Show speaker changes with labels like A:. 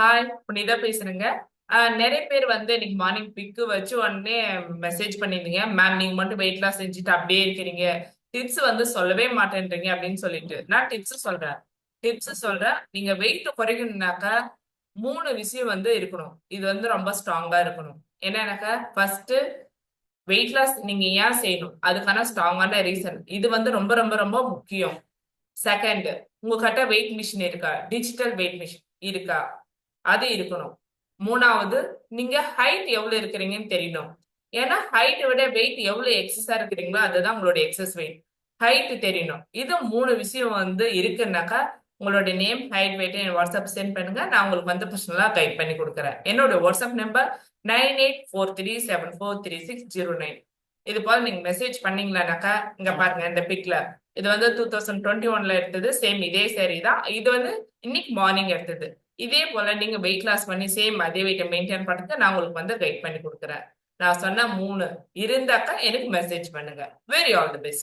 A: Hi Punitha பேசுறேங்க. நிறைய பேர் வந்து இன்னைக்கு மார்னிங் பிக்கு வச்சு உடனே மெசேஜ் பண்ணிருந்தீங்க மேம் நீங்க மட்டும் வெயிட் லாஸ் செஞ்சுட்டு அப்படியே இருக்கிறீங்க. டிப்ஸ் வந்து சொல்லவே மாட்டேன்றீங்க அப்படின்னு சொல்லிட்டு. நான் டிப்ஸ் சொல்றேன். டிப்ஸ் சொல்றேன். நீங்க வெயிட் குறைக்கணும்னாக்கா மூணு விஷயம் வந்து இருக்கணும். இது வந்து ரொம்ப ஸ்ட்ராங்கா இருக்கணும். என்னன்னாக்கா ஃபர்ஸ்ட் வெயிட் லாஸ் நீங்க ஏன் செய்யணும்? அதுக்கான ஸ்ட்ராங்கான ரீசன் இது வந்து ரொம்ப ரொம்ப ரொம்ப முக்கியம். செகண்ட் உங்ககிட்ட வெயிட் மிஷின் இருக்கா? டிஜிட்டல் வெயிட் மிஷின் இருக்கா? அது இருக்கணும். மூணாவது நீங்க ஹைட் எவ்வளவு இருக்கிறீங்கன்னு தெரியணும். ஏன்னா ஹைட்டை விட வெயிட் எவ்வளவு எக்ஸஸா இருக்கிறீங்களோ அதுதான் உங்களோட எக்ஸஸ் வெயிட் ஹைட் தெரியணும். இது மூணு விஷயம் வந்து இருக்குன்னாக்கா உங்களோட நேம் ஹைட் வெயிட் என் வாட்ஸ்அப் சென்ட் பண்ணுங்க. நான் உங்களுக்கு வந்து பர்சனலா கைட் பண்ணி கொடுக்குறேன். என்னோட WhatsApp number nine eight four three seven four three six zero nine இது போல நீங்க மெசேஜ் பண்ணீங்களானாக்கா இங்க பாருங்க இந்த பிக்ல இது வந்து டூ தௌசண்ட் டுவெண்ட்டி ஒன்ல எடுத்தது சேம் இதே சேரீ தான். இது வந்து இன்னைக்கு மார்னிங் எடுத்தது. இதே போல நீங்க வெயிட் லாஸ் பண்ணி சேம் அதே வெயிட்டை மெயின்டைன் பண்ணுறதுக்கு நான் உங்களுக்கு வந்து கைட் பண்ணி கொடுக்குறேன். நான் சொன்ன மூணு. இருந்தாக்கா எனக்கு மெசேஜ் பண்ணுங்க. Very all the best